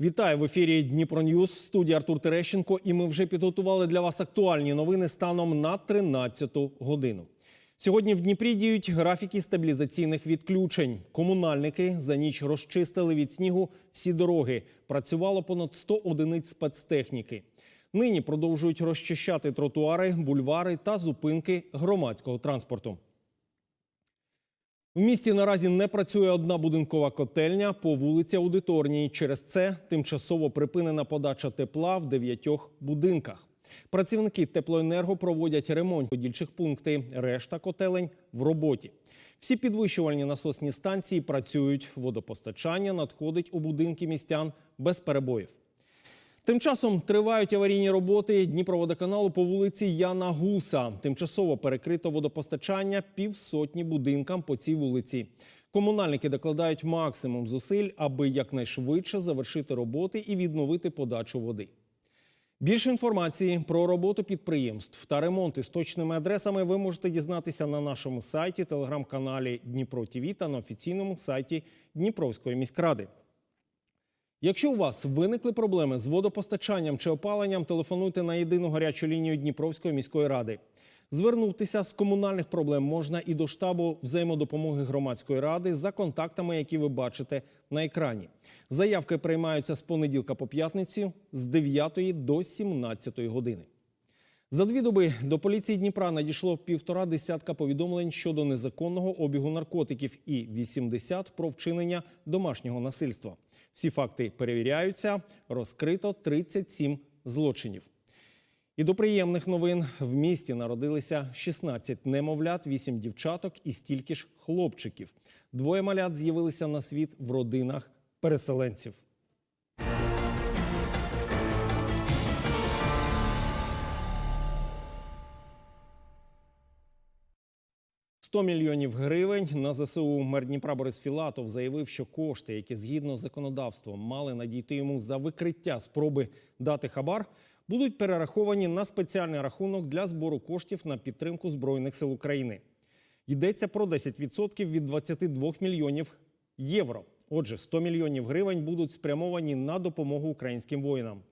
Вітаю в ефірі Дніпро Ньюс. Студії Артур Терещенко. І ми вже підготували для вас актуальні новини станом на 13-ту годину. Сьогодні в Дніпрі діють графіки стабілізаційних відключень. Комунальники за ніч розчистили від снігу всі дороги. Працювало понад 100 одиниць спецтехніки. Нині продовжують розчищати тротуари, бульвари та зупинки громадського транспорту. В місті наразі не працює одна будинкова котельня по вулиці Аудиторній. Через це тимчасово припинена подача тепла в дев'ятьох будинках. Працівники теплоенерго проводять ремонт подільчих пункти. Решта котелень в роботі. Всі підвищувальні насосні станції працюють. Водопостачання надходить у будинки містян без перебоїв. Тим часом тривають аварійні роботи Дніпроводоканалу по вулиці Яна Гуса. Тимчасово перекрито водопостачання півсотні будинкам по цій вулиці. Комунальники докладають максимум зусиль, аби якнайшвидше завершити роботи і відновити подачу води. Більше інформації про роботу підприємств та ремонти з точними адресами ви можете дізнатися на нашому сайті, телеграм-каналі Дніпро ТІВІ та на офіційному сайті Дніпровської міськради. Якщо у вас виникли проблеми з водопостачанням чи опаленням, телефонуйте на єдину гарячу лінію Дніпровської міської ради. Звернутися з комунальних проблем можна і до штабу взаємодопомоги громадської ради за контактами, які ви бачите на екрані. Заявки приймаються з понеділка по п'ятницю з 9 до 17 години. За дві доби до поліції Дніпра надійшло півтора десятка повідомлень щодо незаконного обігу наркотиків і 80 про вчинення домашнього насильства. Всі факти перевіряються. Розкрито 37 злочинів. І до приємних новин в місті народилися 16 немовлят, 8 дівчаток і стільки ж хлопчиків. Двоє малят з'явилися на світ в родинах переселенців. – 100 мільйонів гривень на ЗСУ мер Дніпра Борис Філатов заявив, що кошти, які згідно з законодавством мали надійти йому за викриття спроби дати хабар, будуть перераховані на спеціальний рахунок для збору коштів на підтримку збройних сил України. Йдеться про 10% від 22 мільйонів євро. Отже, 100 мільйонів гривень будуть спрямовані на допомогу українським воїнам.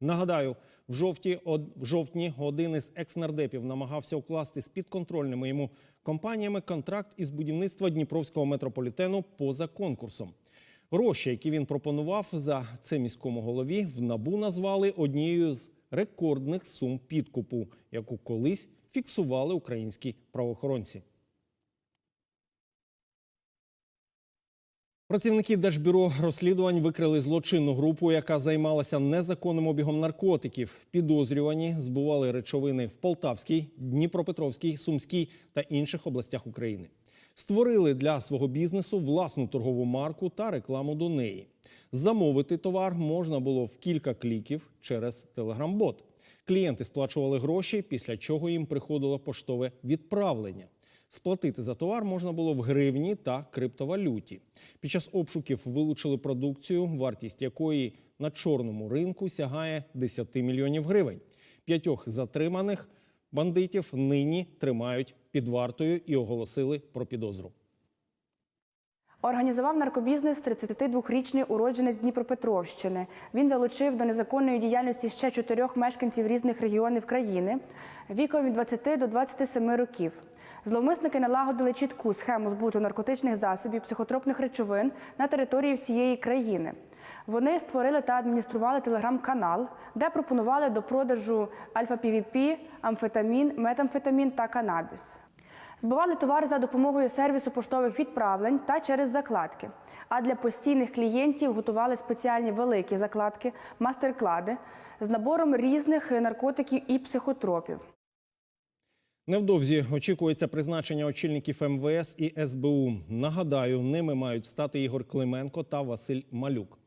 Нагадаю, в жовті в жовтні один із екс-нардепів намагався укласти з підконтрольними йому компаніями контракт із будівництва Дніпровського метрополітену поза конкурсом. Гроші, які він пропонував за це міському голові, в набу назвали однією з рекордних сум підкупу, яку колись фіксували українські правоохоронці. Працівники Держбюро розслідувань викрили злочинну групу, яка займалася незаконним обігом наркотиків. Підозрювані збували речовини в Полтавській, Дніпропетровській, Сумській та інших областях України. Створили для свого бізнесу власну торгову марку та рекламу до неї. Замовити товар можна було в кілька кліків через телеграм-бот. Клієнти сплачували гроші, після чого їм приходило поштове відправлення. Сплатити за товар можна було в гривні та криптовалюті. Під час обшуків вилучили продукцію, вартість якої на чорному ринку сягає 10 мільйонів гривень. П'ятьох затриманих бандитів нині тримають під вартою і оголосили про підозру. Організував наркобізнес 32-річний уродженець Дніпропетровщини. Він залучив до незаконної діяльності ще чотирьох мешканців різних регіонів країни віком від 20 до 27 років. Зловмисники налагодили чітку схему збуту наркотичних засобів, психотропних речовин на території всієї країни. Вони створили та адміністрували телеграм-канал, де пропонували до продажу альфа-півіпі, амфетамін, метамфетамін та канабіс. Збивали товар за допомогою сервісу поштових відправлень та через закладки. А для постійних клієнтів готували спеціальні великі закладки, мастер-клади з набором різних наркотиків і психотропів. Невдовзі очікується призначення очільників МВС і СБУ. Нагадаю, ними мають стати Ігор Клименко та Василь Малюк.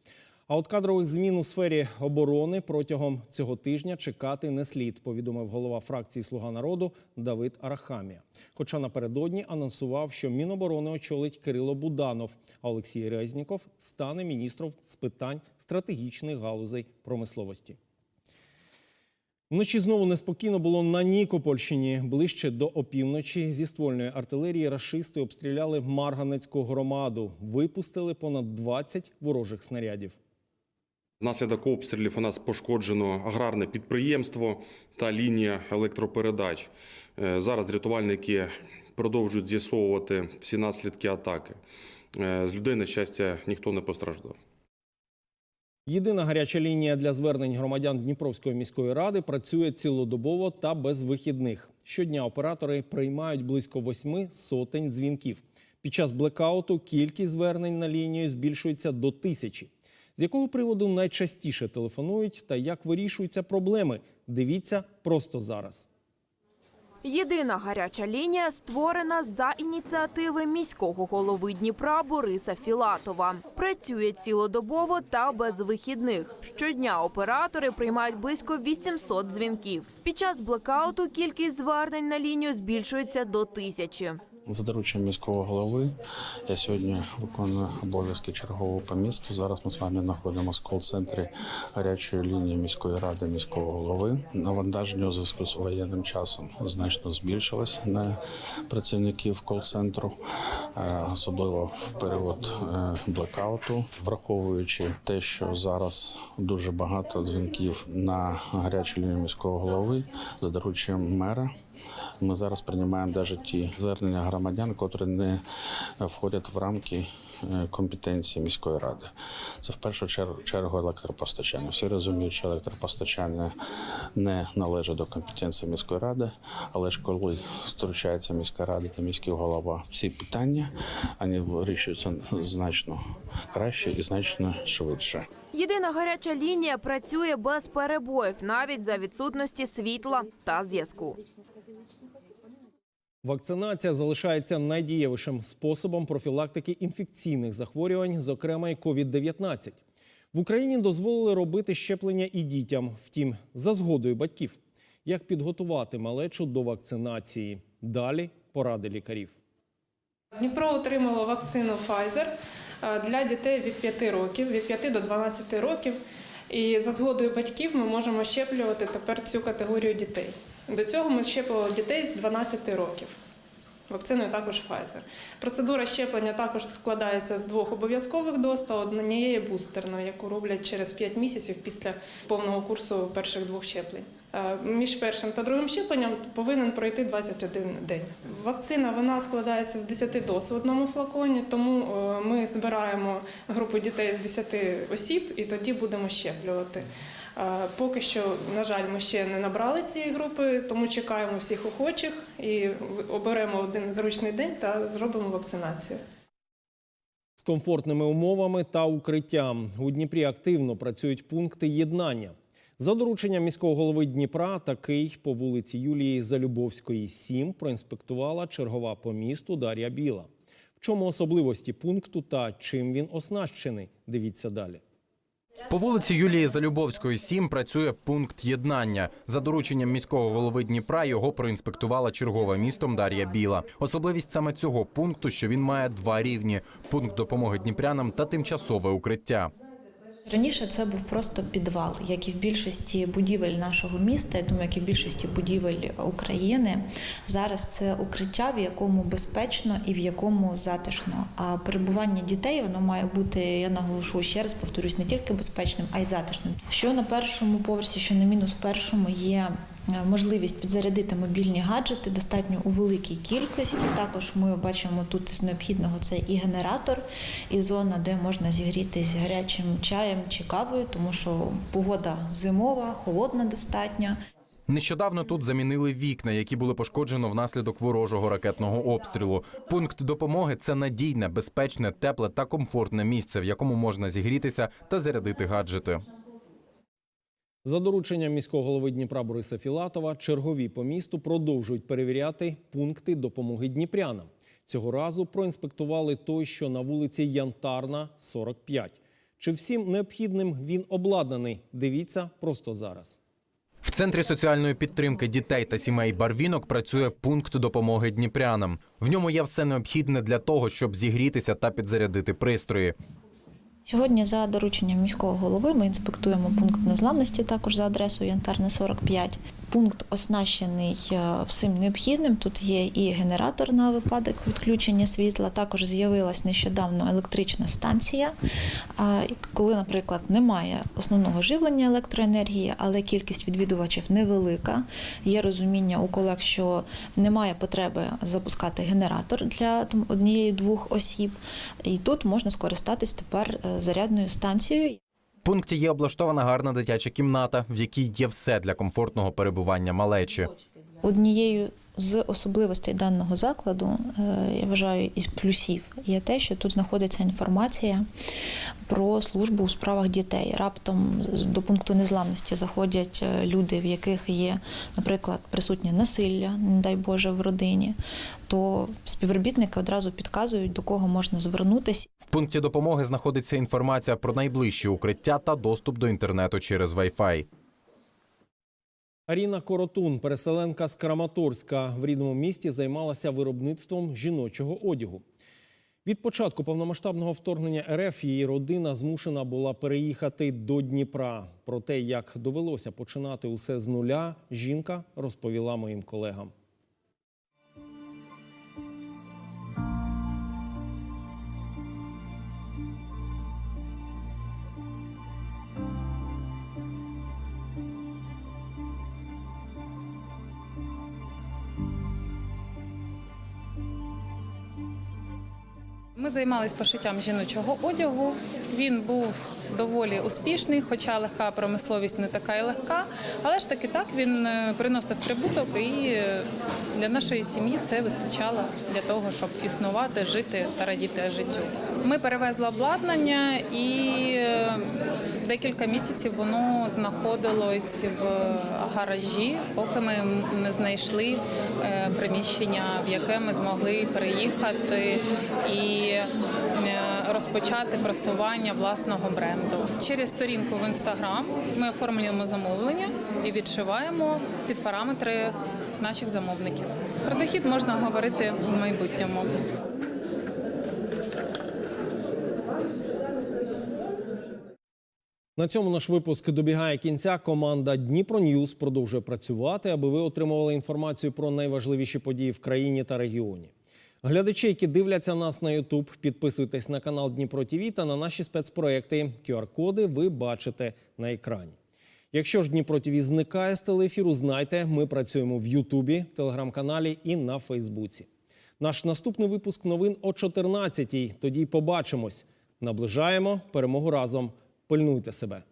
А от кадрових змін у сфері оборони протягом цього тижня чекати не слід, повідомив голова фракції Слуга народу Давид Арахамія. Хоча напередодні анонсував, що Міноборони очолить Кирило Буданов, а Олексій Резніков стане міністром з питань стратегічних галузей промисловості. Вночі знову неспокійно було на Нікопольщині. Ближче до опівночі зі ствольної артилерії рашисти обстріляли Марганецьку громаду. Випустили понад 20 ворожих снарядів. Внаслідок обстрілів у нас пошкоджено аграрне підприємство та лінія електропередач. Е, Зараз рятувальники продовжують з'ясовувати всі наслідки атаки. Е, З людей, на щастя, ніхто не постраждав. Єдина гаряча лінія для звернень громадян Дніпровської міської ради працює цілодобово та без вихідних. Щодня оператори приймають близько восьми сотень дзвінків. Під час блекауту кількість звернень на лінію збільшується до тисячі. З якого приводу найчастіше телефонують та як вирішуються проблеми? Дивіться просто зараз. Єдина гаряча лінія створена за ініціативи міського голови Дніпра Бориса Філатова. Працює цілодобово та без вихідних. Щодня оператори приймають близько 800 дзвінків. Під час блекауту кількість звернень на лінію збільшується до тисячі. За дорученням міського голови я сьогодні виконую обов'язки чергового по місту. Зараз ми з вами знаходимося в кол-центрі гарячої лінії міської ради міського голови. Навантаження у зв'язку з воєнним часом значно збільшилось на працівників кол-центру, е, особливо в період е, блекауту, враховуючи те, що зараз дуже багато дзвінків на гарячу лінію міського голови за дорученням мера. Ми зараз приймаємо навіть ті звернення громадян, котрі не входять в рамки е, компетенції міської ради. Це в першу чергу, електропостачання. Всі розуміють, що електропостачання не належить до компетенції міської ради, але ж коли втручається міська рада та міський голова в ці питання, вони вирішуються значно краще і значно швидше. Єдина гаряча лінія працює без перебоїв, навіть за відсутності світла та зв'язку. Вакцинація залишається найдієвішим способом профілактики інфекційних захворювань, зокрема й COVID-19. В Україні дозволили робити щеплення і дітям, втім, за згодою батьків. Як підготувати малечу до вакцинації? Далі поради лікарів. Дніпро отримало вакцину Pfizer е, для дітей від 5 років, від 5 до 12 років. І за згодою батьків ми можемо щеплювати тепер цю категорію дітей. До цього ми щеплювали дітей з 12 років. Вакциною також Pfizer. Процедура щеплення також складається з двох обов'язкових доз та однієї бустерної, яку роблять через 5 місяців після повного курсу перших двох щеплень. Е, Між першим та другим щепленням повинен пройти 21 день. Вакцина вона складається з 10 доз в одному флаконі, тому е, ми збираємо групу дітей з 10 осіб і тоді будемо щеплювати. Е, Поки що, на жаль, ми ще не набрали цієї групи, тому чекаємо всіх охочих і оберемо один зручний день та зробимо вакцинацію. З комфортними умовами та укриттям у Дніпрі активно працюють пункти єднання. За дорученням міського голови Дніпра, такий по вулиці Юлії Залюбовської, 7 проінспектувала чергова по місту Дар'я Біла. В чому особливості пункту та чим він оснащений? Дивіться далі. По вулиці Юлії Залюбовської, 7 працює пункт єднання. За дорученням міського голови Дніпра його проінспектувала чергова містом Дар'я Біла. Особливість саме цього пункту, що він має два рівні: пункт допомоги дніпрянам та тимчасове укриття. Раніше це був просто підвал, як і в більшості будівель нашого міста. Я думаю, як і в більшості будівель України. Зараз це укриття, в якому безпечно і в якому затишно. А перебування дітей воно має бути, я наголошу ще раз, повторюсь, не тільки безпечним, а й затишним. Що на першому поверсі, що на мінус першому є. Е, Можливість підзарядити мобільні гаджети достатньо у великій кількості. Також ми бачимо тут з необхідного це і генератор, і зона, де можна зігрітись гарячим чаєм чи кавою, тому що погода зимова, холодна достатньо. Нещодавно тут замінили вікна, які були пошкоджено внаслідок ворожого ракетного обстрілу. Пункт допомоги це надійне, безпечне, тепле та комфортне місце, в якому можна зігрітися та зарядити гаджети. За дорученням міського голови Дніпра Бориса Філатова, чергові по місту продовжують перевіряти пункти допомоги дніпрянам. Цього разу проінспектували той, що на вулиці Янтарна, 45. Чи всім необхідним він обладнаний? Дивіться просто зараз. В центрі соціальної підтримки дітей та сімей Барвінок працює пункт допомоги дніпрянам. В ньому є все необхідне для того, щоб зігрітися та підзарядити пристрої. Сьогодні за дорученням міського голови ми інспектуємо пункт незламності також за адресою Янтарне 45. Пункт оснащений е, всім необхідним. Тут є і генератор на випадок відключення світла. Також з'явилась нещодавно електрична станція. Коли, наприклад, немає основного живлення електроенергії, але кількість відвідувачів невелика. Є розуміння у колег, що немає потреби запускати генератор для однієї-двох осіб. І тут можна скористатись тепер е, зарядною станцією. Пункті є облаштована гарна дитяча кімната, в якій є все для комфортного перебування малечі. Однією з особливостей даного закладу, е, я вважаю, із плюсів є те, що тут знаходиться інформація про службу у справах дітей. Раптом до пункту незламності заходять е, люди, в яких є, наприклад, присутнє насилля, не дай Боже, в родині, то співробітники одразу підказують, до кого можна звернутися. В пункті допомоги знаходиться інформація про найближчі укриття та доступ до інтернету через Wi-Fi. Аріна Коротун, переселенка з Краматорська, в рідному місті займалася виробництвом жіночого одягу. Від початку повномасштабного вторгнення РФ її родина змушена була переїхати до Дніпра. Про те, як довелося починати усе з нуля, жінка розповіла моїм колегам. Ми займалися пошиттям жіночого одягу. Він був доволі успішний, хоча легка промисловість не така і легка. Але ж таки так він е, приносив прибуток, і е, для нашої сім'ї це вистачало для того, щоб існувати, жити та радіти життю. Ми перевезли обладнання і е, декілька місяців воно знаходилось в гаражі, поки ми не знайшли приміщення, в яке ми змогли переїхати і розпочати просування власного бренду. Через сторінку в інстаграм ми оформлюємо замовлення і відшиваємо під параметри наших замовників. Про дохід можна говорити в майбутньому. На цьому наш випуск добігає кінця. Команда Дніпро Ньюз продовжує працювати, аби ви отримували інформацію про найважливіші події в країні та регіоні. Глядачі, які дивляться нас на YouTube, підписуйтесь на канал Дніпро ТІВІ та на наші спецпроекти. QR-коди ви бачите на екрані. Якщо ж Дніпро ТІВІ зникає з телеефіру, знайте, ми працюємо в Ютубі, телеграм-каналі і на Фейсбуці. Наш наступний випуск новин о 14-й. Тоді побачимось. Наближаємо перемогу разом. Пильнуйте себе.